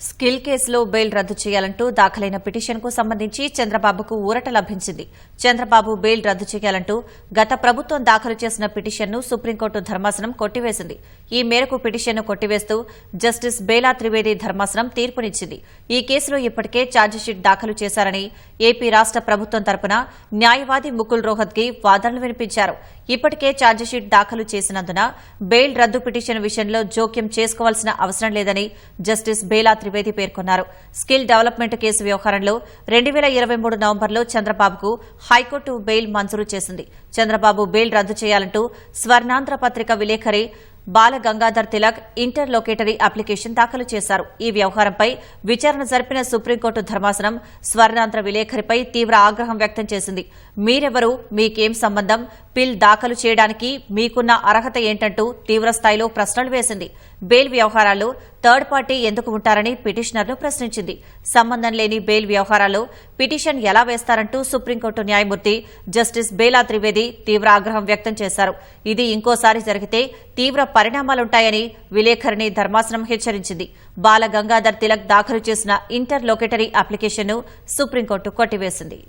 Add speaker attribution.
Speaker 1: Skill కేసులో bail రద్దు చేయాలంటూ దాఖలైన పిటిషన్కు సంబంధించి చంద్రబాబుకు ఊరట లభించింది. చంద్రబాబు బెయిల్ రద్దు చేయాలంటూ గత ప్రభుత్వం దాఖలు చేసిన పిటిషన్ను సుప్రీంకోర్టు ధర్మాసనం కొట్టివేసింది. ఈ మేరకు పిటిషన్ను కొట్టివేస్తూ జస్టిస్ బేలా త్రివేది ధర్మాసనం తీర్పునిచ్చింది. ఈ కేసులో ఇప్పటికే ఛార్జిషీట్ దాఖలు చేశారని ఏపీ రాష్ట ప్రభుత్వం తరపున న్యాయవాది ముకుల్ రోహత్గి వాదనలు వినిపించారు. ఇప్పటికే ఛార్జిషీట్ దాఖలు చేసినందున బెయిల్ రద్దు పిటిషన్ విషయంలో జోక్యం చేసుకోవాల్సిన అవసరం లేదని జస్టిస్ బేలా త్రివేది పేర్కొన్నారు. స్కిల్ డెవలప్మెంట్ కేసు వ్యవహారంలో రెండు వేల ఇరవై మూడు నవంబర్లో చంద్రబాబుకు హైకోర్టు బెయిల్ మంజూరు చేసింది. చంద్రబాబు బెయిల్ రద్దు చేయాలంటూ స్వర్ణాంధ్ర పత్రిక విలేఖరి బాల గంగాధర్ తిలక్ ఇంటర్ లొకేటరీ అప్లికేషన్ దాఖలు చేశారు. ఈ వ్యవహారంపై విచారణ జరిపిన సుప్రీంకోర్టు ధర్మాసనం స్వర్ణాంధ్ర విలేఖరిపై తీవ్ర ఆగ్రహం వ్యక్తం చేసింది. మీరెవరు? మీకేం సంబంధం? పిల్ దాఖలు చేయడానికి మీకున్న అర్హత ఏంటంటూ తీవ్రస్థాయిలో ప్రశ్నలు వేసింది. బెయిల్ వ్యవహారాల్లో థర్డ్ పార్టీ ఎందుకు ఉంటారని పిటిషనర్ను ప్రశ్నించింది. సంబంధం లేని బెయిల్ వ్యవహారాల్లో పిటిషన్ ఎలా వేస్తారంటూ సుప్రీంకోర్టు న్యాయమూర్తి జస్టిస్ బేలా త్రివేది తీవ్ర ఆగ్రహం వ్యక్తం చేశారు. ఇది ఇంకోసారి జరిగితే తీవ్ర పరిణామాలుంటాయని విలేఖరిని ధర్మాసనం హెచ్చరించింది. బాల గంగాధర్ తిలక్ దాఖలు చేసిన ఇంటర్ లొకేటరీ అప్లికేషన్ను సుప్రీంకోర్టు కొట్టివేసింది.